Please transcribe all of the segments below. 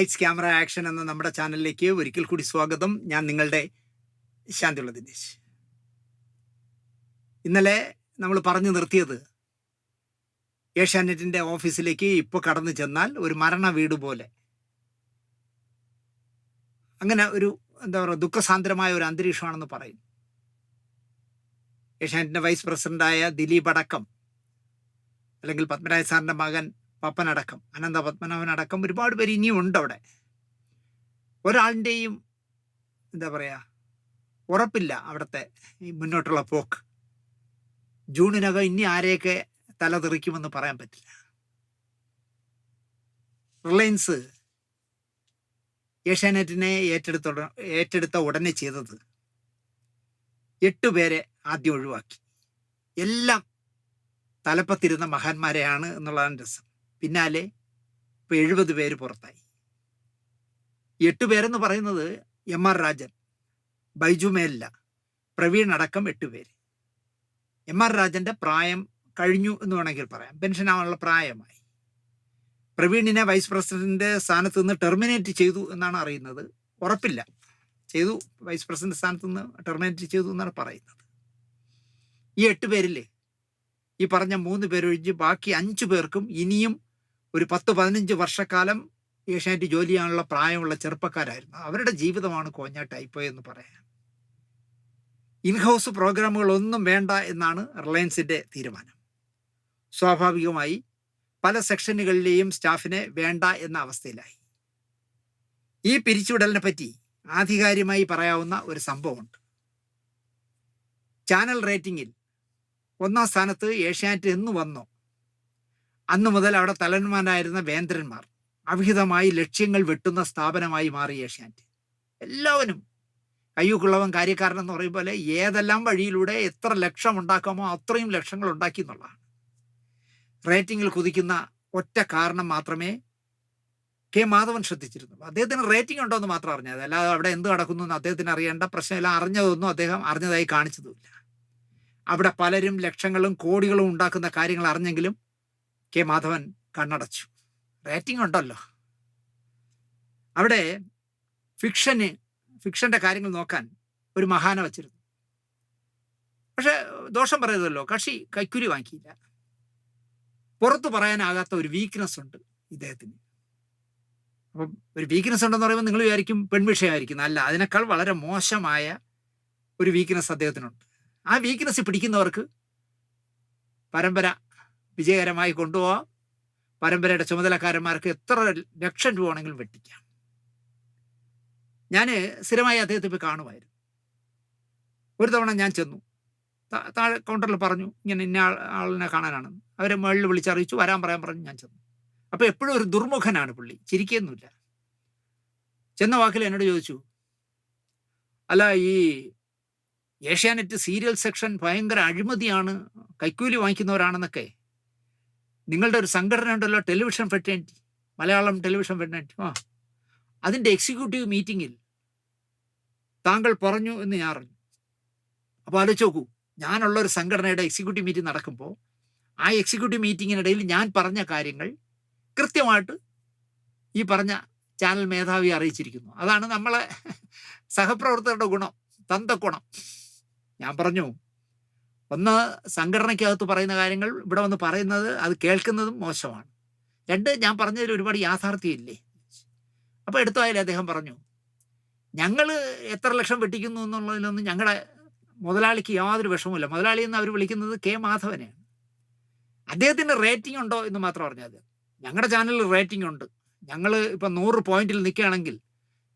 Lights camera action എന്ന നമ്മുടെ ചാനലിലേക്ക് ഒരിക്കൽ കൂടി സ്വാഗതം. ഞാൻ നിങ്ങളുടെ ശാന്തിയുള്ള ദിനേശ്. ഇന്നലെ നമ്മൾ പറഞ്ഞു നിർത്തിയത് ഏഷ്യാനെറ്റിന്റെ ഓഫീസിലേക്ക് ഇപ്പോൾ കടന്നു ചെന്നാൽ ഒരു മരണ വീട് പോലെ. അങ്ങനെ ഒരു എന്താ പറയുക ദുഃഖസാന്ദ്രമായ ഒരു അന്തരീക്ഷമാണെന്ന് പറയും. ഏഷ്യാനെറ്റിന്റെ വൈസ് പ്രസിഡന്റായ ദിലീപ് അടക്കം അല്ലെങ്കിൽ പത്മരാജ സാറിന്റെ മകൻ പപ്പനടക്കം. അനന്ത പത്മനാഭനടക്കം ഒരുപാട് പേര് ഇനിയും ഉണ്ട് അവിടെ ഒരാളിന്റെയും എന്താ പറയുക ഉറപ്പില്ല അവിടുത്തെ ഈ മുന്നോട്ടുള്ള പോക്ക്. ജൂണിനകം ഇനി ആരെയൊക്കെ തല തെറിക്കുമെന്ന് പറയാൻ പറ്റില്ല. റിലയൻസ് ഏഷ്യാനെറ്റിനെ ഏറ്റെടുത്ത ഏറ്റെടുത്ത ഉടനെ ചെയ്തത് എട്ടുപേരെ ആദ്യം ഒഴിവാക്കി. എല്ലാം തലപ്പത്തിരുന്ന മഹാന്മാരെയാണ് എന്നുള്ളതാണ് രസം. പിന്നാലെ ഇപ്പൊ എഴുപത് പേര് പുറത്തായി. എട്ട് പേരെന്ന് പറയുന്നത് എം ആർ രാജൻ ബൈജു മേല്ല പ്രവീൺ അടക്കം എട്ട് പേര്. എം ആർ രാജന്റെ പ്രായം കഴിഞ്ഞു എന്ന് വേണമെങ്കിൽ പറയാം. പെൻഷൻ ആവാനുള്ള പ്രായമായി. പ്രവീണിനെ വൈസ് പ്രസിഡന്റിന്റെ സ്ഥാനത്ത് നിന്ന് ടെർമിനേറ്റ് ചെയ്തു എന്നാണ് അറിയുന്നത്. ഉറപ്പില്ല. ചെയ്തു വൈസ് പ്രസിഡന്റ് സ്ഥാനത്ത് നിന്ന് ടെർമിനേറ്റ് ചെയ്തു എന്നാണ് പറയുന്നത്. ഈ എട്ട് പേരില്ലേ? ഈ പറഞ്ഞ മൂന്ന് പേരൊഴിച്ച് ബാക്കി അഞ്ചു പേർക്കും ഇനിയും ഒരു പത്ത് പതിനഞ്ച് വർഷക്കാലം ഏഷ്യാനെറ്റ് ജോലി ചെയ്യാനുള്ള പ്രായമുള്ള ചെറുപ്പക്കാരായിരുന്നു. അവരുടെ ജീവിതമാണ് കോഞ്ഞാട്ടായിപ്പോയെന്ന് പറയാം. ഇൻഹൗസ് പ്രോഗ്രാമുകളൊന്നും വേണ്ട എന്നാണ് റിലയൻസിന്റെ തീരുമാനം. സ്വാഭാവികമായി പല സെക്ഷനുകളിലെയും സ്റ്റാഫിനെ വേണ്ട എന്ന അവസ്ഥയിലായി. ഈ പിരിച്ചുവിടലിനെ പറ്റി ആധികാരികമായി പറയാവുന്ന ഒരു സംഭവമുണ്ട്. ചാനൽ റേറ്റിംഗിൽ ഒന്നാം സ്ഥാനത്ത് ഏഷ്യാനെറ്റ് എന്ന് വന്നോ. അന്നു മുതൽ അവിടെ തലന്മാരായിരുന്ന വേന്ദ്രന്മാർ അവിഹിതമായി ലക്ഷ്യങ്ങൾ വെട്ടുന്ന സ്ഥാപനമായി മാറി ഏഷ്യാനെറ്റ്. എല്ലാവരും കയ്യൂക്കുള്ളവൻ കാര്യക്കാരൻ എന്ന് പറയും പോലെ ഏതെല്ലാം വഴിയിലൂടെ എത്ര ലക്ഷം ഉണ്ടാക്കാമോ അത്രയും ലക്ഷങ്ങൾ ഉണ്ടാക്കി എന്നുള്ളതാണ്. റേറ്റിംഗിൽ കുതിക്കുന്ന ഒറ്റ കാരണം മാത്രമേ കെ മാധവൻ ശ്രദ്ധിച്ചിരുന്നുള്ളൂ അദ്ദേഹത്തിന് റേറ്റിംഗ് ഉണ്ടോ എന്ന് മാത്രം അറിഞ്ഞത്. അല്ലാതെ അവിടെ എന്ത് നടക്കുന്നു എന്ന് അദ്ദേഹത്തിന് അറിയേണ്ട പ്രശ്നമില്ല അറിഞ്ഞതൊന്നും അദ്ദേഹം അറിഞ്ഞതായി കാണിച്ചതുമില്ല. അവിടെ പലരും ലക്ഷങ്ങളും കോടികളും ഉണ്ടാക്കുന്ന കാര്യങ്ങൾ അറിഞ്ഞെങ്കിലും കെ മാധവൻ കണ്ണടച്ചു. റേറ്റിംഗ് ഉണ്ടല്ലോ. അവിടെ ഫിക്ഷന് ഫിക്ഷന്റെ കാര്യങ്ങൾ നോക്കാൻ ഒരു മഹാന വച്ചിരുന്നു. പക്ഷെ ദോഷം പറയുന്നതല്ലോ കക്ഷി കൈക്കുരി വാങ്ങിയില്ല പുറത്തു പറയാനാകാത്ത ഒരു വീക്ക്നെസ് ഉണ്ട് ഇദ്ദേഹത്തിന്. അപ്പം ഒരു വീക്ക്നെസ് ഉണ്ടെന്ന് പറയുമ്പോൾ നിങ്ങൾ വിചാരിക്കും പെൺവിഷയമായിരിക്കും അല്ല അതിനേക്കാൾ വളരെ മോശമായ ഒരു വീക്ക്നെസ് അദ്ദേഹത്തിനുണ്ട്. ആ വീക്ക്നെസ് പിടിക്കുന്നവർക്ക് പരമ്പര വിജയകരമായി കൊണ്ടുപോകാം പരമ്പരയുടെ ചുമതലക്കാരന്മാർക്ക് എത്ര ലക്ഷം രൂപ ആണെങ്കിലും വെട്ടിക്കാം. ഞാൻ സ്ഥിരമായി അദ്ദേഹത്തെ പോയി കാണുമായിരുന്നു. ഒരു തവണ ഞാൻ ചെന്നു. താഴെ കൗണ്ടറിൽ പറഞ്ഞു ഇങ്ങനെ ഇന്ന ആളിനെ കാണാനാണ്. അവരെ മുകളിൽ വിളിച്ചറിയിച്ചു. വരാൻ പറയാൻ പറഞ്ഞു ഞാൻ ചെന്നു. അപ്പോൾ എപ്പോഴും ഒരു ദുർമുഖനാണ് പുള്ളി. ചിരിക്കുകയൊന്നുമില്ല ചെന്ന വാക്കിൽ എന്നോട് ചോദിച്ചു അല്ല ഈ ഏഷ്യാനെറ്റ് സീരിയൽ സെക്ഷൻ ഭയങ്കര അഴിമതിയാണ്. കൈക്കൂലി വാങ്ങിക്കുന്നവരാണെന്നൊക്കെ നിങ്ങളുടെ ഒരു സംഘടന ഉണ്ടല്ലോ television fraternity Malayalam television fraternity ആ. അതിന്റെ എക്സിക്യൂട്ടീവ് മീറ്റിങ്ങിൽ താങ്കൾ പറഞ്ഞു എന്ന് ഞാൻ അറിഞ്ഞു. അപ്പോൾ ആലോചിച്ച് നോക്കൂ ഞാനുള്ള ഒരു സംഘടനയുടെ എക്സിക്യൂട്ടീവ് മീറ്റിംഗ് നടക്കുമ്പോൾ ആ എക്സിക്യൂട്ടീവ് മീറ്റിങ്ങിനിടയിൽ ഞാൻ പറഞ്ഞ കാര്യങ്ങൾ കൃത്യമായിട്ട് ഈ പറഞ്ഞ ചാനൽ മേധാവി അറിയിച്ചിരിക്കുന്നു. അതാണ് നമ്മളെ സഹപ്രവർത്തകരുടെ ഗുണം തന്തക്കുണം. ഞാൻ പറഞ്ഞു ഒന്ന് സംഘടനയ്ക്കകത്ത് പറയുന്ന കാര്യങ്ങൾ ഇവിടെ വന്ന് പറയുന്നത് അത് കേൾക്കുന്നതും മോശമാണ്. രണ്ട് ഞാൻ പറഞ്ഞതിൽ ഒരുപാട് യാഥാർത്ഥ്യമില്ലേ? അപ്പോൾ എടുത്തായാലും അദ്ദേഹം പറഞ്ഞു ഞങ്ങൾ എത്ര ലക്ഷം വെട്ടിക്കുന്നു എന്നുള്ളതിലൊന്നും ഞങ്ങളുടെ മുതലാളിക്ക് യാതൊരു വിഷമമില്ല മുതലാളി എന്ന് അവർ വിളിക്കുന്നത് കെ മാധവനെയാണ്. അദ്ദേഹത്തിന് റേറ്റിംഗ് ഉണ്ടോ എന്ന് മാത്രം പറഞ്ഞത് ഞങ്ങളുടെ ചാനലിൽ റേറ്റിംഗ് ഉണ്ട്. ഞങ്ങൾ ഇപ്പം നൂറ് പോയിന്റിൽ നിൽക്കുകയാണെങ്കിൽ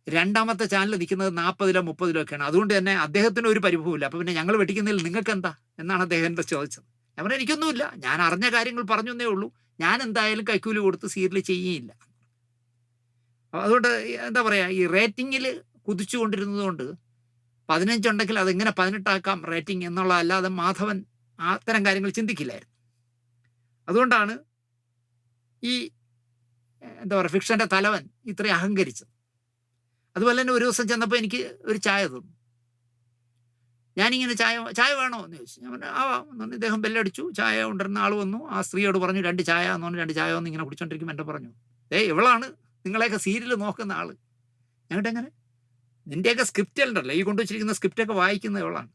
രണ്ടാമത്തെ ചാനൽ നിൽക്കുന്നത് നാൽപ്പതിലോ മുപ്പതിലോ ഒക്കെയാണ്. അതുകൊണ്ട് തന്നെ അദ്ദേഹത്തിന് ഒരു പരിഭവമില്ല അപ്പം പിന്നെ ഞങ്ങൾ വെട്ടിക്കുന്നതിൽ നിങ്ങൾക്ക് എന്താ എന്നാണ് അദ്ദേഹം ചോദിച്ചത്. ഞാൻ എനിക്കൊന്നുമില്ല. ഞാൻ അറിഞ്ഞ കാര്യങ്ങൾ പറഞ്ഞു എന്നേ ഉള്ളൂ. ഞാൻ എന്തായാലും കൈക്കൂലി കൊടുത്ത് സീരിയൽ ചെയ്യുകയില്ല. അതുകൊണ്ട് എന്താ പറയുക ഈ റേറ്റിങ്ങിൽ കുതിച്ചു കൊണ്ടിരുന്നതുകൊണ്ട് പതിനഞ്ചുണ്ടെങ്കിൽ അതെങ്ങനെ പതിനെട്ടാക്കാം റേറ്റിംഗ് എന്നുള്ള അല്ലാതെ മാധവൻ അത്തരം കാര്യങ്ങൾ ചിന്തിക്കില്ലായിരുന്നു. അതുകൊണ്ടാണ് ഈ എന്താ പറയുക ഫിക്ഷന്റെ തലവൻ ഇത്രയും അഹങ്കരിച്ചത്. അതുപോലെ തന്നെ ഒരു ദിവസം ചെന്നപ്പോൾ എനിക്ക് ഒരു ചായ തന്നു. ഞാനിങ്ങനെ ചായ ചായ വേണോ എന്ന് ചോദിച്ചു. ഞാൻ പറഞ്ഞു ആവാം. എന്ന് ഇദ്ദേഹം ബെല്ലടിച്ചു. ചായ കൊണ്ടിരുന്ന ആൾ വന്നു. ആ സ്ത്രീയോട് പറഞ്ഞു രണ്ട് ചായ എന്ന് പറഞ്ഞു രണ്ട് ചായ വന്ന് ഇങ്ങനെ കുടിച്ചോണ്ടിരിക്കുമ്പോൾ എന്റെ പറഞ്ഞു ഏ ഇവളാണ് നിങ്ങളെയൊക്കെ സീരിയൽ നോക്കുന്ന ആൾ ഞങ്ങളുടെ എങ്ങനെ? നിന്റെയൊക്കെ സ്ക്രിപ്റ്റ് ഉണ്ടല്ലോ ഈ കൊണ്ടുവച്ചിരിക്കുന്ന സ്ക്രിപ്റ്റൊക്കെ വായിക്കുന്ന ഇവളാണ്.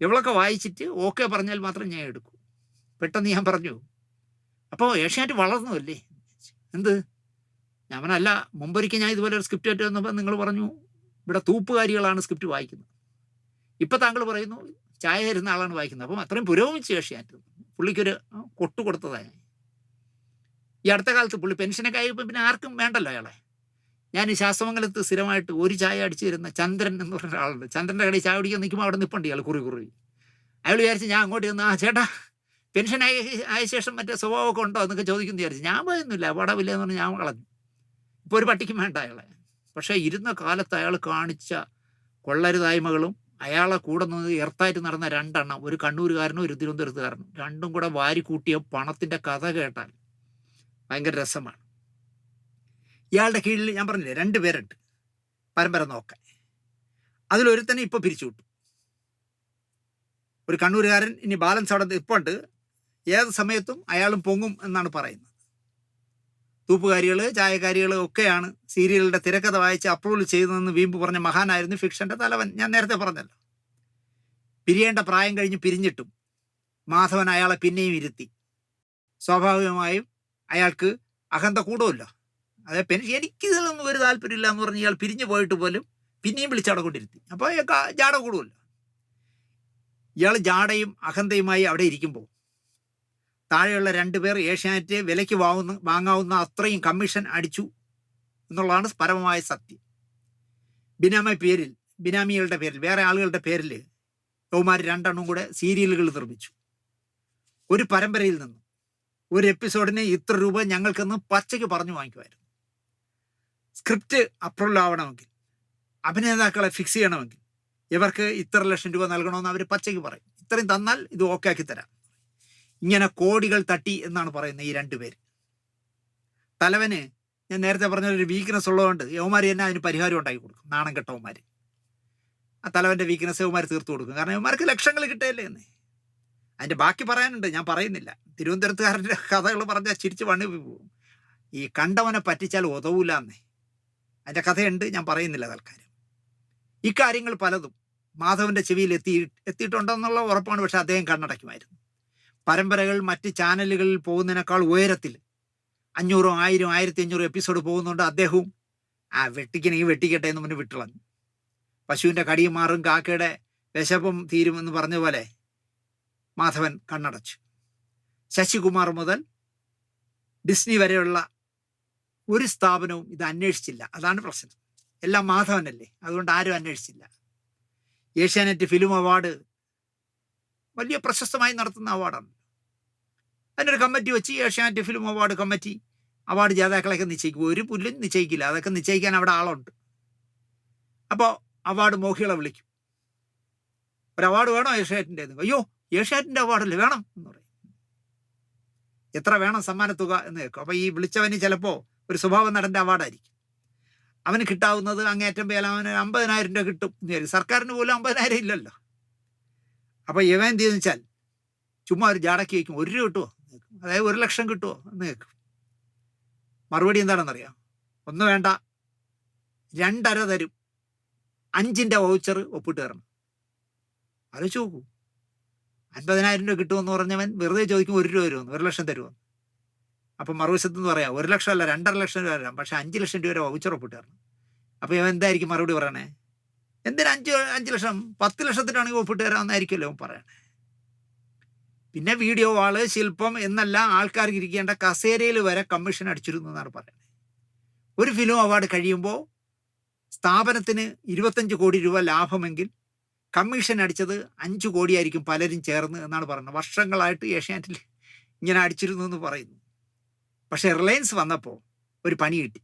ഇവളൊക്കെ വായിച്ചിട്ട് ഓക്കെ പറഞ്ഞാൽ മാത്രം ഞാൻ എടുക്കൂ. പെട്ടെന്ന് ഞാൻ പറഞ്ഞു അപ്പോൾ ഏഷ്യാനെറ്റ് വളർന്നു അല്ലേ? എന്ത്? ഞാൻ പറഞ്ഞല്ല മുമ്പൊരിക്കൽ ഞാൻ ഇതുപോലെ ഒരു സ്ക്രിപ്റ്റ് ആയിട്ട് വന്നപ്പോൾ നിങ്ങൾ പറഞ്ഞു ഇവിടെ തൂപ്പുകാരികളാണ് സ്ക്രിപ്റ്റ് വായിക്കുന്നത്. ഇപ്പം താങ്കൾ പറയുന്നു ചായ തരുന്ന ആളാണ് വായിക്കുന്നത്. അപ്പം അത്രയും പുരോഗമിച്ച് ഏഷ്യാനെറ്റ്. പുള്ളിക്കൊരു കൊട്ടു ഈ അടുത്ത കാലത്ത് പുള്ളി പെൻഷനൊക്കെ ആയപ്പോൾ പിന്നെ ആർക്കും വേണ്ടല്ലോ അയാളെ. ഞാൻ ഈ ശാസ്ത്രമംഗലത്ത് സ്ഥിരമായിട്ട് ഒരു ചായ അടിച്ചു തരുന്ന ചന്ദ്രൻ എന്ന് പറഞ്ഞ ഒരാളുണ്ട്. ചന്ദ്രന്റെ കടയിൽ ചായ കുടിക്കാൻ നിൽക്കുമ്പോൾ അവിടെ നിൽപ്പുണ്ട് ഇയാൾ കുറി കുറി. അയാൾ വിചാരിച്ച് ഞാൻ അങ്ങോട്ട് ചെന്ന് ആ ചേട്ടാ പെൻഷൻ ആയ ആയ ശേഷം മറ്റേ സ്വഭാവമൊക്കെ ഉണ്ടോ എന്നൊക്കെ ചോദിക്കുന്നു വിചാരിച്ചു. ഞാൻ പറയുന്നില്ല പടവില്ല എന്ന് പറഞ്ഞ് ഞാൻ കളഞ്ഞു ഇപ്പോൾ ഒരു പട്ടിക്കും വേണ്ട അയാളെ. പക്ഷേ ഇരുന്ന കാലത്ത് അയാൾ കാണിച്ച കൊള്ളരുതായ്മകളും അയാളെ കൂടെ നിന്ന് എർത്തായിട്ട് നടന്ന രണ്ടെണ്ണം ഒരു കണ്ണൂരുകാരനും ഒരു തിരുവനന്തപുരത്തുകാരനും. രണ്ടും കൂടെ വാരി കൂട്ടിയ പണത്തിന്റെ കഥ കേട്ടാൽ ഭയങ്കര രസമാണ്. ഇയാളുടെ കീഴിൽ ഞാൻ പറഞ്ഞില്ലേ രണ്ട് പേരുണ്ട്. പരമ്പര നോക്കാൻ. അതിലൊരുത്തനെ ഇപ്പോൾ പിരിച്ചു വിട്ടു. ഒരു കണ്ണൂരുകാരൻ ഇനി ബാലൻസ് അവിടെ നിൽപ്പുണ്ട് ഏത് സമയത്തും അയാളും പൊങ്ങും എന്നാണ് പറയുന്നത്. തൂപ്പുകാരികൾ ചായക്കാരികൾ ഒക്കെയാണ് സീരിയലിന്റെ തിരക്കഥ വായിച്ച് അപ്രൂവൽ ചെയ്തതെന്ന് വീമ്പ് പറഞ്ഞ മഹാനായിരുന്നു ഫിക്ഷന്റെ തലവൻ. ഞാൻ നേരത്തെ പറഞ്ഞല്ലോ. പിരിയേണ്ട പ്രായം കഴിഞ്ഞ് പിരിഞ്ഞിട്ടും മാധവൻ അയാളെ പിന്നെയും ഇരുത്തി. സ്വാഭാവികമായും അയാൾക്ക് അഹന്ത കൂടുമല്ലോ അതെ പെൻ എനിക്ക് ഇതിലൊന്നും ഒരു താല്പര്യമില്ല എന്ന് പറഞ്ഞ് ഇയാൾ പിരിഞ്ഞു പോയിട്ട് പോലും പിന്നെയും വിളിച്ചവിടെ കൊണ്ടിരുത്തി. അപ്പോൾ ജാട കൂടുമല്ലോ ഇയാൾ ജാടയും അഹന്തയുമായി അവിടെ ഇരിക്കുമ്പോൾ താഴെയുള്ള രണ്ടുപേർ ഏഷ്യാനെറ്റ് വിലയ്ക്ക് വാങ്ങുന്ന വാങ്ങാവുന്ന അത്രയും കമ്മീഷൻ അടിച്ചു എന്നുള്ളതാണ് പരമമായ സത്യം. ബിനാമി പേരിൽ ബിനാമികളുടെ പേരിൽ വേറെ ആളുകളുടെ പേരിൽ യൗമാർ രണ്ടെണ്ണം കൂടെ സീരിയലുകൾ നിർമ്മിച്ചു. ഒരു പരമ്പരയിൽ നിന്ന് ഒരു എപ്പിസോഡിന് ഇത്ര രൂപ ഞങ്ങൾക്കെന്ന് പച്ചയ്ക്ക് പറഞ്ഞു വാങ്ങിക്കുമായിരുന്നു. സ്ക്രിപ്റ്റ് അപ്രൂവൽ ആവണമെങ്കിൽ അഭിനേതാക്കളെ ഫിക്സ് ചെയ്യണമെങ്കിൽ ഇവർക്ക് ഇത്ര ലക്ഷം രൂപ നൽകണമെന്ന് അവർ പച്ചയ്ക്ക് പറയും. ഇത്രയും തന്നാൽ ഇത് ഓക്കെ ആക്കി തരാം. ഇങ്ങനെ കോടികൾ തട്ടി എന്നാണ് പറയുന്നത് ഈ രണ്ടുപേര് തലവന് ഞാൻ നേരത്തെ പറഞ്ഞ ഒരു വീക്ക്നെസ് ഉള്ളതുകൊണ്ട് യവന്മാർ തന്നെ അതിന് പരിഹാരം ഉണ്ടാക്കി കൊടുക്കും നാണം കെട്ടവന്മാർ ആ തലവന്റെ വീക്ക്നെസ് യവമാർ തീർത്തു കൊടുക്കും. കാരണം യവമാർക്ക് ലക്ഷങ്ങൾ കിട്ടുകയല്ലേ എന്ന്. അതിന്റെ ബാക്കി പറയാനുണ്ട് ഞാൻ പറയുന്നില്ല. തിരുവനന്തപുരത്തുകാരന്റെ കഥകൾ പറഞ്ഞാൽ ചിരിച്ച് പണി പോകും. ഈ കണ്ടവനെ പറ്റിച്ചാൽ ഉതവൂല എന്നേ. അതിന്റെ കഥയുണ്ട് ഞാൻ പറയുന്നില്ല തൽക്കാലം. ഇക്കാര്യങ്ങൾ പലതും മാധവന്റെ ചെവിയിൽ എത്തി എത്തിയിട്ടുണ്ടെന്നുള്ള ഉറപ്പാണ് പക്ഷെ അദ്ദേഹം കണ്ണടയ്ക്കുമായിരുന്നു. പരമ്പരകൾ മറ്റ് ചാനലുകളിൽ പോകുന്നതിനേക്കാൾ ഉയരത്തിൽ അഞ്ഞൂറോ ആയിരം ആയിരത്തി അഞ്ഞൂറ് എപ്പിസോഡ് പോകുന്നുണ്ട് അദ്ദേഹവും. ആ വെട്ടിക്കണേ ഈ വെട്ടിക്കട്ടെ എന്ന് മുന്നേ വിട്ടുളഞ്ഞു പശുവിന്റെ കടിയും മാറും കാക്കയുടെ വിശപ്പും തീരും എന്ന് പറഞ്ഞ പോലെ മാധവൻ കണ്ണടച്ചു. ശശികുമാർ മുതൽ ഡിസ്നി വരെയുള്ള ഒരു സ്ഥാപനവും ഇത് അന്വേഷിച്ചില്ല. അതാണ് പ്രശ്നം. എല്ലാം മാധവനല്ലേ. അതുകൊണ്ട് ആരും അന്വേഷിച്ചില്ല. ഏഷ്യാനെറ്റ് ഫിലിം അവാർഡ് വലിയ പ്രശസ്തമായി നടത്തുന്ന അവാർഡാണ്. അതിനൊരു കമ്മിറ്റി വെച്ച് Asianet film award committee award ജേതാക്കളെയൊക്കെ നിശ്ചയിക്കും. ഒരു പുല്ലും നിശ്ചയിക്കില്ല. അതൊക്കെ നിശ്ചയിക്കാൻ അവിടെ ആളുണ്ട്. അപ്പോൾ അവാർഡ് മോഹികളെ വിളിക്കും. ഒരു അവാർഡ് വേണോ ഏഷ്യാറ്റിന്റെ അയ്യോ ഏഷ്യാറ്റിന്റെ അവാർഡല്ലേ വേണം എന്ന് പറയും. എത്ര വേണം സമ്മാനത്തുക എന്ന് കേൾക്കും. അപ്പോൾ ഈ വിളിച്ചവന് ചിലപ്പോൾ ഒരു സ്വഭാവ നടന്റെ അവാർഡായിരിക്കും. അവന് കിട്ടാവുന്നത് അങ്ങേറ്റം പേല അവന് അമ്പതിനായിരം രൂപ കിട്ടും എന്ന് വിചാരിക്കും സർക്കാരിന് പോലും അമ്പതിനായിരം ഇല്ലല്ലോ. അപ്പോൾ ഇവൻ എന്ത് ചെയ്യുന്ന വെച്ചാൽ ചുമ്മാ ഒരു ജാടക്കി വയ്ക്കും ഒരു രൂപ കിട്ടുമോ അതായത് ഒരു ലക്ഷം കിട്ടുമോ എന്ന് കേൾക്കും. മറുപടി എന്താണെന്നറിയാം? ഒന്ന് വേണ്ട. രണ്ടര തരും. അഞ്ചിന്റെ വൗച്ചർ ഒപ്പിട്ട് തരണം. ആലോചിച്ച് നോക്കൂ. അൻപതിനായിരം രൂപ കിട്ടുമെന്ന് പറഞ്ഞവൻ വെറുതെ ചോദിക്കും ഒരു രൂപ വരുമെന്ന് ഒരു ലക്ഷം തരുമെന്ന് അപ്പം മറുവശത്ത് എന്ന് പറയാം ഒരു ലക്ഷം അല്ല രണ്ടര ലക്ഷം രൂപ തരാം. പക്ഷെ അഞ്ച് ലക്ഷം രൂപ വരെ വൗച്ചർ ഒപ്പിട്ട് തരണം. അപ്പോൾ ഇവൻ എന്തായിരിക്കും മറുപടി പറയണേ? എന്തിനാ അഞ്ച് അഞ്ച് ലക്ഷം? പത്ത് ലക്ഷത്തിനാണെങ്കിൽ ഒപ്പിട്ട് തരാമെന്നായിരിക്കുമല്ലോ പറയണേ. പിന്നെ വീഡിയോ വാൾ ശില്പം എന്നല്ല ആൾക്കാർക്ക് ഇരിക്കേണ്ട കസേരയിൽ വരെ കമ്മീഷൻ അടിച്ചിരുന്നു എന്നാണ് പറയുന്നത്. ഒരു ഫിലിം അവാർഡ് കഴിയുമ്പോൾ സ്ഥാപനത്തിന് ഇരുപത്തഞ്ച് കോടി രൂപ ലാഭമെങ്കിൽ കമ്മീഷൻ അടിച്ചത് അഞ്ച് കോടിയായിരിക്കും പലരും ചേർന്ന് എന്നാണ് പറയുന്നത്. വർഷങ്ങളായിട്ട് ഏഷ്യാനെറ്റിൽ ഇങ്ങനെ അടിച്ചിരുന്നു എന്ന് പറയുന്നു. പക്ഷേ റിലയൻസ് വന്നപ്പോൾ ഒരു പണി കിട്ടി.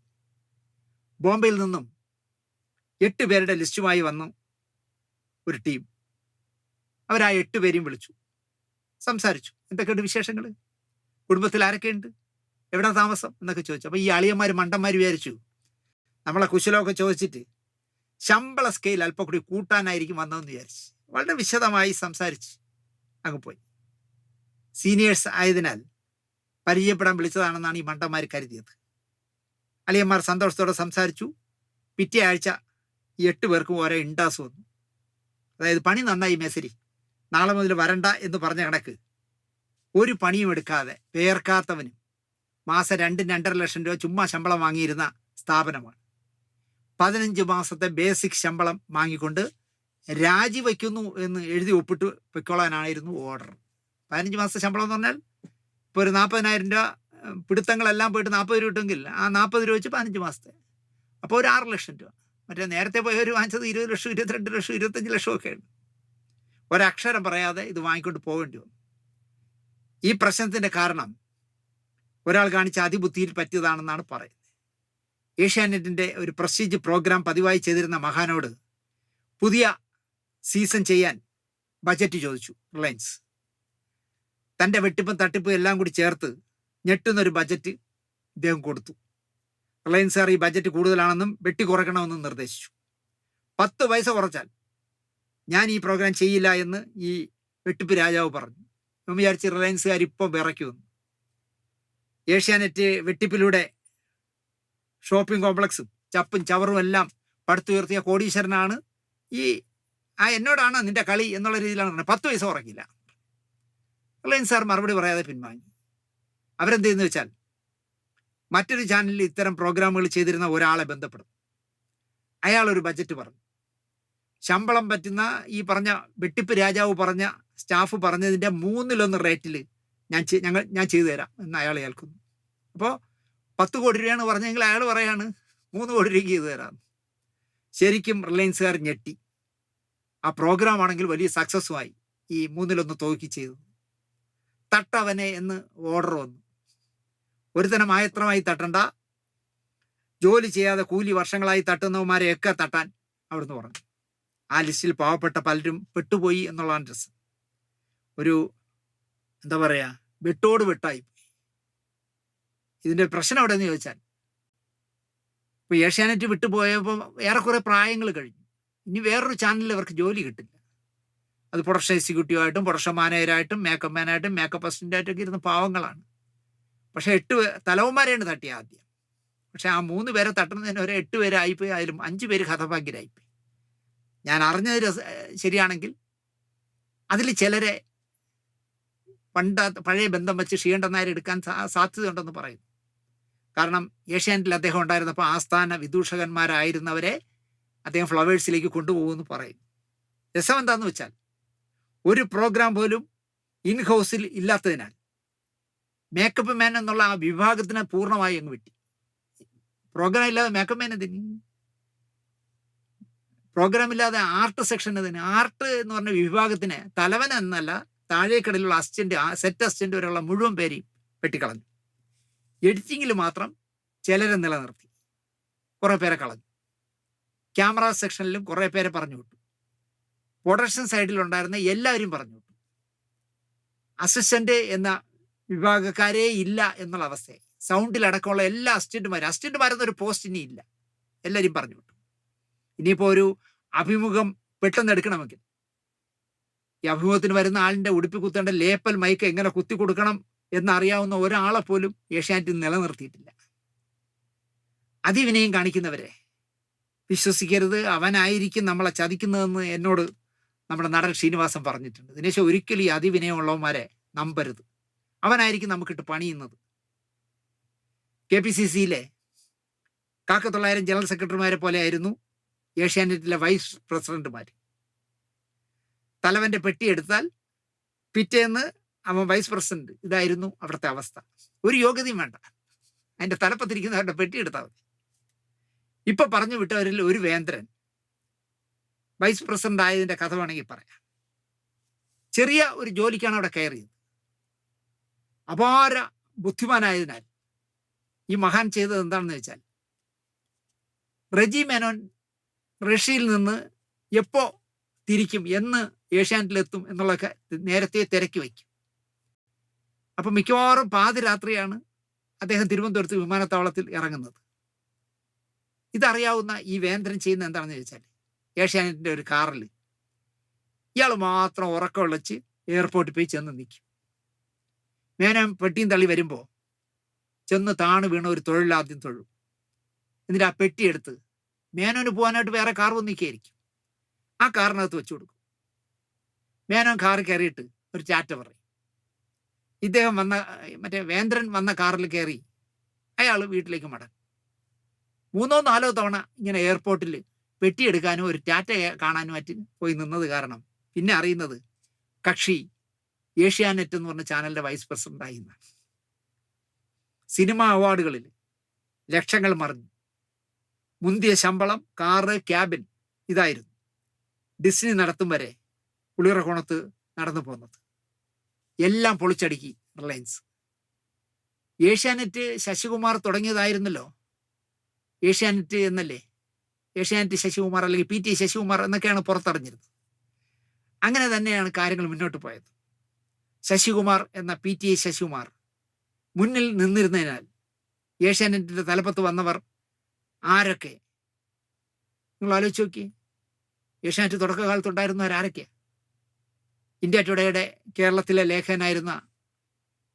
ബോംബെയിൽ നിന്നും എട്ട് പേരുടെ ലിസ്റ്റുമായി വന്നു ഒരു ടീം. അവരാ എട്ട് പേരെയും വിളിച്ചു. സംസാരിച്ചു. എന്തൊക്കെയുണ്ട് വിശേഷങ്ങൾ കുടുംബത്തിൽ ആരൊക്കെയുണ്ട് എവിടെ താമസം? എന്നൊക്കെ ചോദിച്ചു. അപ്പോൾ ഈ അളിയന്മാർ മണ്ടന്മാർ വിചാരിച്ചു. നമ്മളെ കുശലമൊക്കെ ചോദിച്ചിട്ട് ശമ്പള സ്കെയിൽ അല്പം കൂടി കൂട്ടാനായിരിക്കും വന്നതെന്ന് വിചാരിച്ചു. വളരെ വിശദമായി സംസാരിച്ച് അങ്ങ് പോയി. സീനിയേഴ്സ് ആയതിനാൽ പരിചയപ്പെടാൻ വിളിച്ചതാണെന്നാണ് ഈ മണ്ടന്മാർ കരുതിയത്. അളിയന്മാർ സന്തോഷത്തോടെ സംസാരിച്ചു. പിറ്റേ ആഴ്ച എട്ട് പേർക്കും ഓരോ ഇണ്ടാസ് വന്നു. അതായത് പണി നന്നായി മേസരി. നാളെ മുതൽ വരണ്ട എന്ന് പറഞ്ഞ കണക്ക്. ഒരു പണിയും എടുക്കാതെ പേർക്കാത്തവനും മാസം രണ്ടും രണ്ടര ലക്ഷം രൂപ ചുമ്മാ ശമ്പളം വാങ്ങിയിരുന്ന സ്ഥാപനമാണ്. പതിനഞ്ച് മാസത്തെ ബേസിക് ശമ്പളം വാങ്ങിക്കൊണ്ട് രാജിവെക്കുന്നു എന്ന് എഴുതി ഒപ്പിട്ട് വെക്കോളാനായിരുന്നു ഓർഡർ. പതിനഞ്ച് മാസത്തെ ശമ്പളം എന്ന് പറഞ്ഞാൽ ഇപ്പോൾ ഒരു നാൽപ്പതിനായിരം രൂപ പിടുത്തങ്ങളെല്ലാം പോയിട്ട് നാൽപ്പത് രൂപ കിട്ടുമെങ്കിൽ ആ നാൽപ്പത് രൂപ വെച്ച് പതിനഞ്ച് മാസത്തെ. അപ്പോൾ ഒരു ആറ് ലക്ഷം രൂപ. മറ്റേ നേരത്തെ പോയവർ വാങ്ങിച്ചത് ഇരുപത് ലക്ഷം ഇരുപത്തിരണ്ട് ലക്ഷം ഇരുപത്തഞ്ച് ലക്ഷം ഒക്കെയാണ് ഒരക്ഷരം പറയാതെ ഇത് വാങ്ങിക്കൊണ്ട് പോകേണ്ടി വന്നു. ഈ പ്രശ്നത്തിന്റെ കാരണം ഒരാൾ കാണിച്ച അതിബുദ്ധിയിൽ പറ്റിയതാണെന്നാണ് പറയുന്നത്. ഏഷ്യാനെറ്റിന്റെ ഒരു പ്രസ്റ്റീജ് പ്രോഗ്രാം പതിവായി ചെയ്തിരുന്ന മഹാനോട് പുതിയ സീസൺ ചെയ്യാൻ ബജറ്റ് ചോദിച്ചു റിലയൻസ്. തന്റെ വെട്ടിപ്പും തട്ടിപ്പും എല്ലാം കൂടി ചേർത്ത് ഞെട്ടുന്നൊരു ബജറ്റ് ഇദ്ദേഹം കൊടുത്തു. റിലയൻസ് സാർ ഈ ബജറ്റ് കൂടുതലാണെന്നും വെട്ടി കുറയ്ക്കണമെന്നും നിർദ്ദേശിച്ചു. പത്ത് പൈസ കുറച്ചാൽ ഞാൻ ഈ പ്രോഗ്രാം ചെയ്യില്ല എന്ന് ഈ വെട്ടിപ്പ് രാജാവ് പറഞ്ഞു. ഞാൻ വിചാരിച്ച് റിലയൻസുകാർ ഇപ്പോൾ വിറയ്ക്കുമെന്ന് ഏഷ്യാനെറ്റ് വെട്ടിപ്പിലൂടെ ഷോപ്പിംഗ് കോംപ്ലക്സും ചപ്പും ചവറും എല്ലാം പടുത്തുയർത്തിയ കോടീശ്വരനാണ് ഈ ആ എന്നോടാണ് നിന്റെ കളി എന്നുള്ള രീതിയിലാണ് പറഞ്ഞത്. പത്ത് പൈസ കുറയ്ക്കില്ല. റിലയൻസ് സാർ മറുപടി പറയാതെ പിൻവാങ്ങി. അവരെന്ത് ചെയ്യുന്നു വെച്ചാൽ മറ്റൊരു ചാനലിൽ ഇത്തരം പ്രോഗ്രാമുകൾ ചെയ്തിരുന്ന ഒരാളെ ബന്ധപ്പെടും അയാൾ ഒരു ബജറ്റ് പറഞ്ഞു. ശമ്പളം പറ്റുന്ന ഈ പറഞ്ഞ വെട്ടിപ്പ് രാജാവ് പറഞ്ഞ സ്റ്റാഫ് പറഞ്ഞതിന്റെ മൂന്നിലൊന്ന് റേറ്റിൽ ഞാൻ ഞങ്ങൾ ഞാൻ ചെയ്തു തരാം എന്ന് അയാൾ കേൾക്കുന്നു അപ്പോൾ പത്ത് കോടി രൂപയാണ് പറഞ്ഞെങ്കിൽ അയാൾ പറയാണ് മൂന്ന് കോടി രൂപയ്ക്ക് ചെയ്തു തരാം. ശരിക്കും റിലയൻസുകാർ ഞെട്ടി. ആ പ്രോഗ്രാം ആണെങ്കിൽ വലിയ സക്സസ്സുമായി ഈ മൂന്നിലൊന്ന് തോക്കി ചെയ്തു. തട്ടവനെ എന്ന് ഓർഡർ വന്നു. ഒരുതരം ആയത്രമായി തട്ടണ്ട. ജോലി ചെയ്യാതെ കൂലി വർഷങ്ങളായി തട്ടുന്നവന്മാരെയൊക്കെ തട്ടാൻ അവിടുന്ന് പറഞ്ഞു. ആ ലിസ്റ്റിൽ പാവപ്പെട്ട പലരും പെട്ടുപോയി എന്നുള്ളതാണ് രസം. ഒരു എന്താ പറയാ വെട്ടോട് വെട്ടായി ഇതിന്റെ പ്രശ്നം എവിടെയെന്ന് ചോദിച്ചാൽ ഇപ്പൊ ഏഷ്യാനെറ്റ് വിട്ടുപോയപ്പോൾ ഏറെക്കുറെ പ്രായങ്ങൾ കഴിഞ്ഞു. ഇനി വേറൊരു ചാനലിൽ അവർക്ക് ജോലി കിട്ടില്ല. അത് പ്രൊഡക്ഷൻ എക്സിക്യൂട്ടീവായിട്ടും പ്രൊഡക്ഷൻ മാനേജറായിട്ടും മേക്കപ്പ് മാനായിട്ടും മേക്കപ്പ് അസിസ്റ്റന്റായിട്ടും ഒക്കെ ഇരുന്ന പാവങ്ങളാണ്. പക്ഷെ എട്ട് തലവന്മാരെയാണ് തട്ടിയ ആദ്യം. പക്ഷെ ആ മൂന്ന് പേരെ തട്ടുന്നതിന് ഒരു എട്ട് പേരായിപ്പോയി അതിലും അഞ്ച് പേര് കഥഭാഗ്യരായിപ്പോയി. ഞാൻ അറിഞ്ഞത് ശരിയാണെങ്കിൽ അതിൽ ചിലരെ പണ്ട പഴയ ബന്ധം വെച്ച് ഷീണ്ടൻ നായർ എടുക്കാൻ സാധ്യതയുണ്ടെന്ന് പറയുന്നു. കാരണം ഏഷ്യാനെറ്റിൽ അദ്ദേഹം ഉണ്ടായിരുന്നപ്പോൾ ആസ്ഥാന വിദൂഷകന്മാരായിരുന്നവരെ അദ്ദേഹം ഫ്ലവേഴ്സിലേക്ക് കൊണ്ടുപോകുമെന്ന് പറയുന്നു. രസം എന്താണെന്ന് വെച്ചാൽ ഒരു പ്രോഗ്രാം പോലും ഇൻ ഹൗസിൽ ഇല്ലാത്തതിനാൽ മേക്കപ്പ് മാൻ എന്നുള്ള ആ വിഭാഗത്തിന് പൂർണമായി അങ്ങ് വിട്ടി. പ്രോഗ്രാം ഇല്ലാതെ മേക്കപ്പ് മാൻ എന്തിന്? പ്രോഗ്രാം ഇല്ലാതെ ആർട്ട് സെക്ഷൻ എന്തിന്? ആർട്ട് എന്ന് പറഞ്ഞ വിഭാഗത്തിന് തലവൻ എന്നല്ല താഴേക്കടയിലുള്ള അസിസ്റ്റന്റ് സെറ്റ് അസിസ്റ്റന്റ് വരെയുള്ള മുഴുവൻ പേരെയും വെട്ടിക്കളഞ്ഞു. എഡിറ്റിങ്ങിൽ മാത്രം ചിലരെ നിലനിർത്തി. കുറെ പേരെ കളഞ്ഞു. ക്യാമറ സെക്ഷനിലും കുറെ പേരെ പറഞ്ഞു വിട്ടു. പ്രൊഡക്ഷൻ സൈഡിലുണ്ടായിരുന്ന എല്ലാവരും പറഞ്ഞു വിട്ടു. അസിസ്റ്റന്റ് എന്ന വിഭാഗക്കാരേ ഇല്ല എന്നുള്ള അവസ്ഥയായി. സൗണ്ടിൽ അടക്കമുള്ള എല്ലാ അസിസ്റ്റന്റുമാരും അസിസ്റ്റന്റുമാരെന്നൊരു പോസ്റ്റ് ഇനി ഇല്ല. എല്ലാവരും പറഞ്ഞു വിട്ടു. ഇനിയിപ്പോ ഒരു അഭിമുഖം പെട്ടെന്ന് എടുക്കണമെങ്കിൽ. ഈ അഭിമുഖത്തിന് വരുന്ന ആളിന്റെ ഉടുപ്പി കുത്തേണ്ട ലേപ്പൽ മൈക്ക് എങ്ങനെ കുത്തി കൊടുക്കണം എന്നറിയാവുന്ന ഒരാളെ പോലും ഏഷ്യാനെറ്റ് നിലനിർത്തിയിട്ടില്ല. അതിവിനയം കാണിക്കുന്നവരെ വിശ്വസിക്കരുത്. അവനായിരിക്കും നമ്മളെ ചതിക്കുന്നതെന്ന് എന്നോട് നമ്മുടെ നടൻ ശ്രീനിവാസൻ പറഞ്ഞിട്ടുണ്ട്. ദിനേശ് ഒരിക്കലും ഈ അതിവിനയമുള്ളവന്മാരെ നമ്പരുത്. അവനായിരിക്കും നമുക്കിട്ട് പണിയുന്നത്. കെ പി സി സിയിലെ കാക്കത്തൊള്ളായിരം ജനറൽ സെക്രട്ടറിമാരെ പോലെ ആയിരുന്നു ഏഷ്യാനെറ്റിലെ വൈസ് പ്രസിഡന്റുമാർ തലവന്റെ പെട്ടി എടുത്താൽ പിറ്റേന്ന് അവൻ വൈസ് പ്രസിഡന്റ് ഇതായിരുന്നു അവിടുത്തെ അവസ്ഥ. ഒരു യോഗ്യതയും വേണ്ട. അതിന്റെ തലപ്പത്തിരിക്കുന്നവരുടെ പെട്ടി എടുത്താൽ മതി. ഇപ്പൊ പറഞ്ഞു വിട്ടവരിൽ ഒരു വേന്ദ്രൻ വൈസ് പ്രസിഡന്റ് ആയതിന്റെ കഥ വേണമെങ്കിൽ പറയാം. ചെറിയ ഒരു ജോലിക്കാണ് അവിടെ കയറിയത്. അപാര ബുദ്ധിമാനായതിനാൽ ഈ മഹാൻ ചെയ്തത് എന്താണെന്ന് വെച്ചാൽ റെജി മേനോൻ റഷ്യയിൽ നിന്ന് എപ്പോ തിരിക്കും എന്ന് ഏഷ്യാനെറ്റിലെത്തും എന്നുള്ളതൊക്കെ നേരത്തെ തിരക്കി വയ്ക്കും. അപ്പൊ മിക്കവാറും പാതിരാത്രിയാണ് അദ്ദേഹം തിരുവനന്തപുരത്ത് വിമാനത്താവളത്തിൽ ഇറങ്ങുന്നത്. ഇതറിയാവുന്ന ഈ വേന്ദ്രൻ ചെയ്യുന്ന എന്താണെന്ന് ചോദിച്ചാൽ ഏഷ്യാനെറ്റിന്റെ ഒരു കാറിൽ ഇയാൾ മാത്രം ഉറക്കം വിളിച്ച് എയർപോർട്ടിൽ പോയി ചെന്ന് നിൽക്കും. മേനം പെട്ടിയും തള്ളി വരുമ്പോൾ ചെന്ന് താണു വീണ ഒരു തൊഴിലാദ്യം തൊഴും. എന്നിട്ട് ആ പെട്ടി എടുത്ത് മേനോന് പോകാനായിട്ട് വേറെ കാർ വന്നിരിക്കുകയായിരിക്കും ആ കാറിനകത്ത് വെച്ചു കൊടുക്കും. മേനോൻ കാർ കയറിയിട്ട് ഒരു ചാറ്റ പറയും. ഇദ്ദേഹം വന്ന മറ്റേ വേന്ദ്രൻ വന്ന കാറിൽ കയറി അയാൾ വീട്ടിലേക്ക് മടങ്ങും. മൂന്നോ നാലോ തവണ ഇങ്ങനെ എയർപോർട്ടിൽ പെട്ടിയെടുക്കാനും ഒരു ടാറ്റ കാണാനും മറ്റും പോയി നിന്നത് കാരണം പിന്നെ അറിയുന്നത് കക്ഷി ഏഷ്യാനെറ്റ് എന്ന് പറഞ്ഞ ചാനലിന്റെ വൈസ് പ്രസിഡന്റ് ആയി സിനിമ അവാർഡുകളിൽ ലക്ഷങ്ങൾ മറിഞ്ഞു. മുന്തിയ ശമ്പളം കാറ് ക്യാബിൻ ഇതായിരുന്നു. ഡിസ്നി നടത്തും വരെ പുളിറകോണത്ത് നടന്നു പോകുന്നത്. എല്ലാം പൊളിച്ചടുക്കി റിലയൻസ്. ഏഷ്യാനെറ്റ് ശശികുമാർ തുടങ്ങിയതായിരുന്നല്ലോ. ഏഷ്യാനെറ്റ് എന്നല്ലേ? ഏഷ്യാനെറ്റ് ശശികുമാർ അല്ലെങ്കിൽ പി ടി ശശികുമാർ എന്നൊക്കെയാണ് പുറത്തറിഞ്ഞിരുന്നത്. അങ്ങനെ തന്നെയാണ് കാര്യങ്ങൾ മുന്നോട്ട് പോയത്. ശശികുമാർ എന്ന പി ടി ശശികുമാർ മുന്നിൽ നിന്നിരുന്നതിനാൽ ഏഷ്യാനെറ്റിന്റെ തലപ്പത്ത് വന്നവർ ആരൊക്കെ? നിങ്ങൾ ആലോചിച്ച് നോക്കി ഏഷ്യാനെറ്റ് തുടക്കകാലത്തുണ്ടായിരുന്നവർ ആരൊക്കെയാ? ഇന്ത്യ ടുഡേയുടെ കേരളത്തിലെ ലേഖകനായിരുന്ന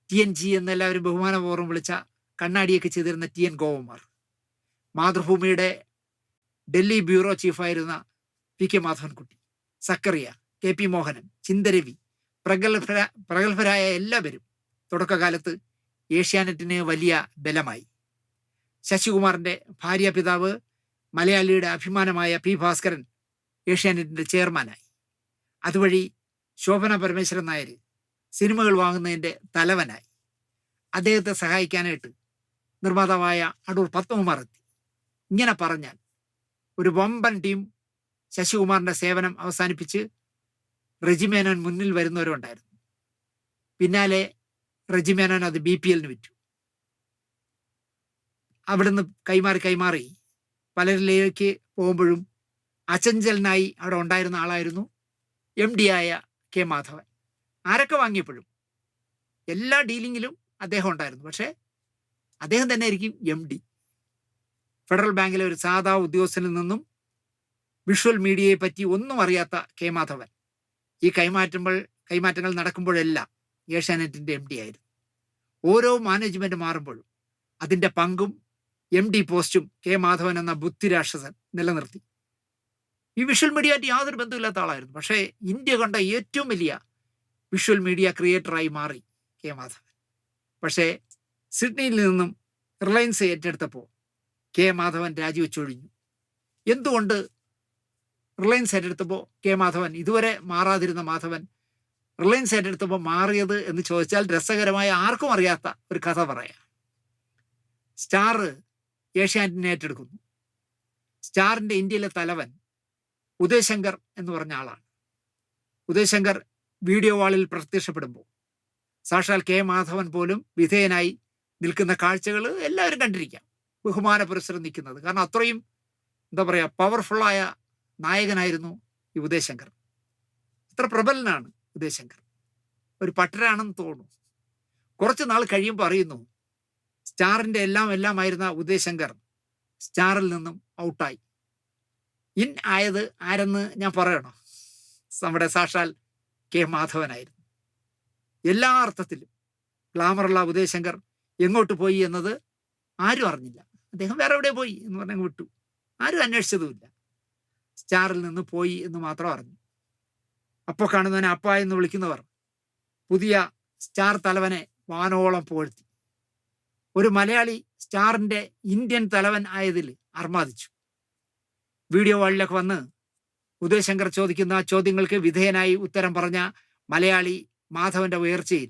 ടി എൻ ജി എന്നെല്ലാവരും ബഹുമാനപൂർവം വിളിച്ച കണ്ണാടിയൊക്കെ ചെയ്തിരുന്ന ടി എൻ ഗോവമാർ മാതൃഭൂമിയുടെ Delhi bureau ചീഫായിരുന്ന P K Madhavankutty Zacharia K P Mohanan Chintharavi പ്രഗത്ഭര പ്രഗത്ഭരായ എല്ലാവരും തുടക്കകാലത്ത് ഏഷ്യാനെറ്റിന് വലിയ ബലമായി. ശശികുമാറിന്റെ ഭാര്യ പിതാവ് മലയാളിയുടെ അഭിമാനമായ പി ഭാസ്കരൻ ഏഷ്യാനെറ്റിന്റെ ചെയർമാനായി. അതുവഴി ശോഭന പരമേശ്വരൻ നായർ സിനിമകൾ വാങ്ങുന്നതിന്റെ തലവനായി. അദ്ദേഹത്തെ സഹായിക്കാനായിട്ട് നിർമ്മാതാവായ അടൂർ പത്മകുമാർ എത്തി. ഇങ്ങനെ പറഞ്ഞാൽ ഒരു വമ്പൻ ടീം ശശികുമാറിന്റെ സേവനം അവസാനിപ്പിച്ച് റെജിമേനോൻ മുന്നിൽ വരുന്നവരുണ്ടായിരുന്നു. പിന്നാലെ റെജിമേനോൻ അത് ബി പി എല്ലിന് വിറ്റു. അവിടുന്ന് കൈമാറി കൈമാറി പലരിലേക്ക് പോകുമ്പോഴും അചഞ്ചലനായി അവിടെ ഉണ്ടായിരുന്ന ആളായിരുന്നു എം ഡി ആയ കെ മാധവൻ. ആരൊക്കെ വാങ്ങിയപ്പോഴും എല്ലാ ഡീലിങ്ങിലും അദ്ദേഹം ഉണ്ടായിരുന്നു. പക്ഷേ അദ്ദേഹം തന്നെ ആയിരിക്കും എം ഡി. ഫെഡറൽ ബാങ്കിലെ ഒരു സാധാ ഉദ്യോഗസ്ഥനിൽ നിന്നും വിഷ്വൽ മീഡിയയെ പറ്റി ഒന്നും അറിയാത്ത കെ മാധവൻ. ഈ കൈമാറ്റുമ്പോൾ കൈമാറ്റങ്ങൾ നടക്കുമ്പോഴെല്ലാം ഏഷ്യാനെറ്റിന്റെ എം ഡി ആയിരുന്നു. ഓരോ മാനേജ്മെന്റ് മാറുമ്പോഴും അതിന്റെ പങ്കും എം ഡി പോസ്റ്റും കെ മാധവൻ എന്ന ബുദ്ധിരാക്ഷസൻ നിലനിർത്തി. ഈ വിഷ്വൽ മീഡിയയായിട്ട് യാതൊരു ബന്ധമില്ലാത്ത ആളായിരുന്നു. പക്ഷേ ഇന്ത്യ കണ്ട ഏറ്റവും വലിയ വിഷ്വൽ മീഡിയ ക്രിയേറ്ററായി മാറി കെ മാധവൻ. പക്ഷേ സിഡ്നിയിൽ നിന്നും റിലയൻസ് ഏറ്റെടുത്തപ്പോൾ കെ മാധവൻ രാജിവെച്ചൊഴിഞ്ഞു. എന്തുകൊണ്ട് റിലയൻസ് ഏറ്റെടുത്തപ്പോൾ കെ മാധവൻ ഇതുവരെ മാറാതിരുന്ന മാധവൻ. റിലയൻസ് ഏറ്റെടുത്തപ്പോൾ മാറിയത് എന്ന് ചോദിച്ചാൽ രസകരമായ ആർക്കും അറിയാത്ത ഒരു കഥ പറയാം. സ്റ്റാർ ഏഷ്യാനെറ്റിനെ ഏറ്റെടുക്കുന്നു. സ്റ്റാറിന്റെ ഇന്ത്യയിലെ തലവൻ ഉദയശങ്കർ എന്ന് പറഞ്ഞ ആളാണ്. ഉദയശങ്കർ വീഡിയോ വാളിൽ പ്രത്യക്ഷപ്പെടുമ്പോൾ സാക്ഷാൽ കെ മാധവൻ പോലും വിധേയനായി നിൽക്കുന്ന കാഴ്ചകൾ എല്ലാവരും കണ്ടിരിക്കാം. ബഹുമാന പുരസ്സരം നിൽക്കുന്നത്. കാരണം അത്രയും എന്താ പറയുക പവർഫുള്ളായ നായകനായിരുന്നു ഈ ഉദയശങ്കർ. അത്ര പ്രബലനാണ് ഉദയശങ്കർ. ഒരു പട്ടരാണെന്ന് തോന്നുന്നു. കുറച്ച് നാൾ കഴിയുമ്പോൾ അറിയുന്നു സ്റ്റാറിന്റെ എല്ലാം എല്ലാം ആയിരുന്ന ഉദയശങ്കർ സ്റ്റാറിൽ നിന്നും ഔട്ടായി. ഇൻ ആയത് ആരെന്ന് ഞാൻ പറയണോ? നമ്മുടെ സാക്ഷാൽ കെ മാധവനായിരുന്നു. എല്ലാ അർത്ഥത്തിലും ഗ്ലാമറുള്ള ഉദയശങ്കർ എങ്ങോട്ട് പോയി എന്നത് ആരും അറിഞ്ഞില്ല. അദ്ദേഹം വേറെ എവിടെ പോയി എന്ന് പറഞ്ഞങ്ങ് വിട്ടു. ആരും അന്വേഷിച്ചതുമില്ല. സ്റ്റാറിൽ നിന്ന് പോയി എന്ന് മാത്രം അറിഞ്ഞു. അപ്പോൾ കാണുന്നവനെ അപ്പ എന്ന് വിളിക്കുന്നവർ പുതിയ സ്റ്റാർ തലവനെ വാനോളം പുകഴ്ത്തി. ഒരു മലയാളി സ്റ്റാറിന്റെ ഇന്ത്യൻ തലവൻ ആയതിൽ അർമാദിച്ചു. വീഡിയോ വാളിലൊക്കെ വന്ന് ഉദയശങ്കർ ചോദിക്കുന്ന ചോദ്യങ്ങൾക്ക് വിധേയനായി ഉത്തരം പറഞ്ഞ മലയാളി മാധവന്റെ ഉയർച്ചയിൽ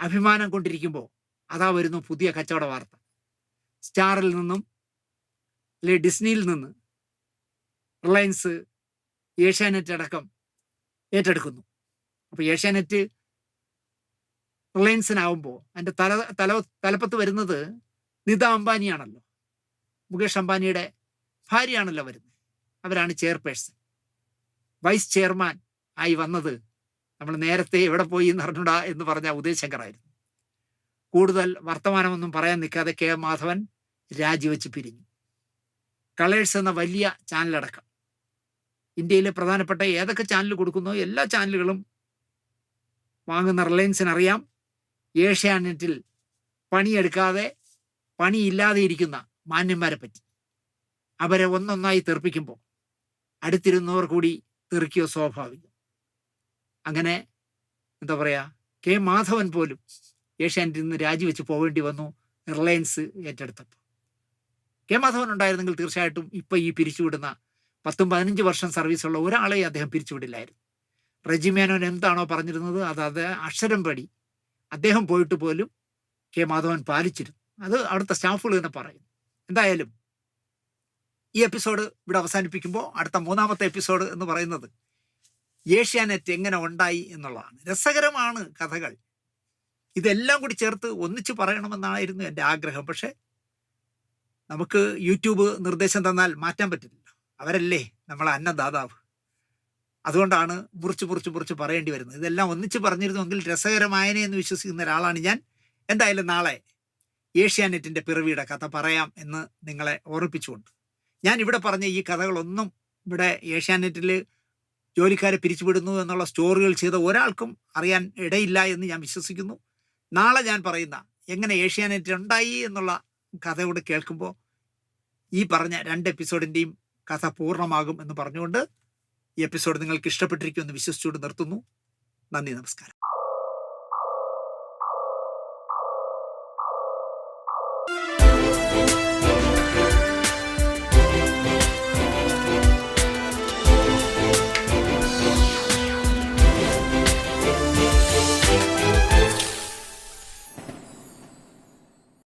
അഭിമാനം കൊണ്ടിരിക്കുമ്പോൾ അതാ വരുന്നു പുതിയ കച്ചവട വാർത്ത. സ്റ്റാറിൽ നിന്നും അല്ലെ ഡിസ്നിയിൽ നിന്ന് റിലയൻസ് ഏഷ്യാനെറ്റ് അടക്കം ഏറ്റെടുക്കുന്നു. അപ്പോൾ ഏഷ്യാനെറ്റ് റിലയൻസിനാവുമ്പോൾ അതിന്റെ തല തല തലപ്പത്ത് വരുന്നത് നിത അംബാനിയാണല്ലോ. മുകേഷ് അംബാനിയുടെ ഭാര്യയാണല്ലോ വരുന്നത്. അവരാണ് ചെയർപേഴ്സൺ. വൈസ് ചെയർമാൻ ആയി വന്നത് നമ്മൾ നേരത്തെ എവിടെ പോയി എന്ന് അറിഞ്ഞൂടാ എന്ന് പറഞ്ഞ ഉദയശങ്കറായിരുന്നു കൂടുതൽ വർത്തമാനമൊന്നും പറയാൻ നിൽക്കാതെ കെ മാധവൻ രാജിവെച്ച് പിരിഞ്ഞു. കളേഴ്സ് എന്ന വലിയ ചാനലടക്കം ഇന്ത്യയിലെ പ്രധാനപ്പെട്ട ഏതൊക്കെ ചാനൽ കൊടുക്കുന്നോ എല്ലാ ചാനലുകളും വാങ്ങുന്ന റിലയൻസിന് അറിയാം. ഏഷ്യാനെറ്റിൽ പണിയെടുക്കാതെ പണിയില്ലാതെ ഇരിക്കുന്ന മാന്യന്മാരെ പറ്റി. അവരെ ഒന്നൊന്നായി തെറിപ്പിക്കുമ്പോൾ അടുത്തിരുന്നവർ കൂടി തെറിക്കുക സ്വാഭാവികം. അങ്ങനെ എന്താ പറയുക കെ മാധവൻ പോലും ഏഷ്യാനെറ്റിൽ നിന്ന് രാജിവെച്ച് പോകേണ്ടി വന്നു റിലയൻസ് ഏറ്റെടുത്തപ്പോൾ. കെ മാധവൻ ഉണ്ടായിരുന്നെങ്കിൽ തീർച്ചയായിട്ടും ഇപ്പം ഈ പിരിച്ചുവിടുന്ന പത്തും പതിനഞ്ച് വർഷം സർവീസുള്ള ഒരാളെ അദ്ദേഹം പിരിച്ചുവിടില്ലായിരുന്നു. റെജി മേനോൻ എന്താണോ പറഞ്ഞിരുന്നത് അത് അത് അക്ഷരം പടി. അദ്ദേഹം പോയിട്ട് പോലും കെ മാധവൻ പാലിച്ചിരുന്നു. അത് അവിടുത്തെ സ്റ്റാഫുകൾ തന്നെ പറയുന്നു. എന്തായാലും ഈ എപ്പിസോഡ് ഇവിടെ അവസാനിപ്പിക്കുമ്പോൾ അടുത്ത മൂന്നാമത്തെ എപ്പിസോഡ് എന്ന് പറയുന്നത് ഏഷ്യാനെറ്റ് എങ്ങനെ ഉണ്ടായി എന്നുള്ളതാണ്. രസകരമാണ് കഥകൾ. ഇതെല്ലാം കൂടി ചേർത്ത് ഒന്നിച്ച് പറയണമെന്നായിരുന്നു എന്റെ ആഗ്രഹം. പക്ഷേ നമുക്ക് യൂട്യൂബ് നിർദ്ദേശം തന്നാൽ മാറ്റാൻ പറ്റില്ല. അവരല്ലേ നമ്മളെ അന്നദാതാവ്? അതുകൊണ്ടാണ് മുറിച്ച് മുറിച്ച് മുറിച്ച് പറയേണ്ടി വരുന്നത്. ഇതെല്ലാം ഒന്നിച്ച് പറഞ്ഞിരുന്നുവെങ്കിൽ രസകരമായനെ എന്ന് വിശ്വസിക്കുന്ന ഒരാളാണ് ഞാൻ. എന്തായാലും നാളെ ഏഷ്യാനെറ്റിന്റെ പിറവിയുടെ കഥ പറയാം എന്ന് നിങ്ങളെ ഓർമ്മിപ്പിച്ചുകൊണ്ട്. ഞാൻ ഇവിടെ പറഞ്ഞ ഈ കഥകളൊന്നും ഇവിടെ ഏഷ്യാനെറ്റിൽ ജോലിക്കാരെ പിരിച്ചുവിടുന്നു എന്നുള്ള സ്റ്റോറികൾ ചെയ്ത ഒരാൾക്കും അറിയാൻ ഇടയില്ല എന്ന് ഞാൻ വിശ്വസിക്കുന്നു. നാളെ ഞാൻ പറയുന്ന എങ്ങനെ ഏഷ്യാനെറ്റ് ഉണ്ടായി എന്നുള്ള കഥയോട് കേൾക്കുമ്പോൾ ഈ പറഞ്ഞ രണ്ട് എപ്പിസോഡിന്റെയും കഥ പൂർണമാകും എന്ന് പറഞ്ഞുകൊണ്ട് ഈ എപ്പിസോഡ് നിങ്ങൾക്ക് ഇഷ്ടപ്പെട്ടിരിക്കുമെന്ന് വിശ്വസിച്ചുകൊണ്ട് നിർത്തുന്നു. നന്ദി നമസ്കാരം.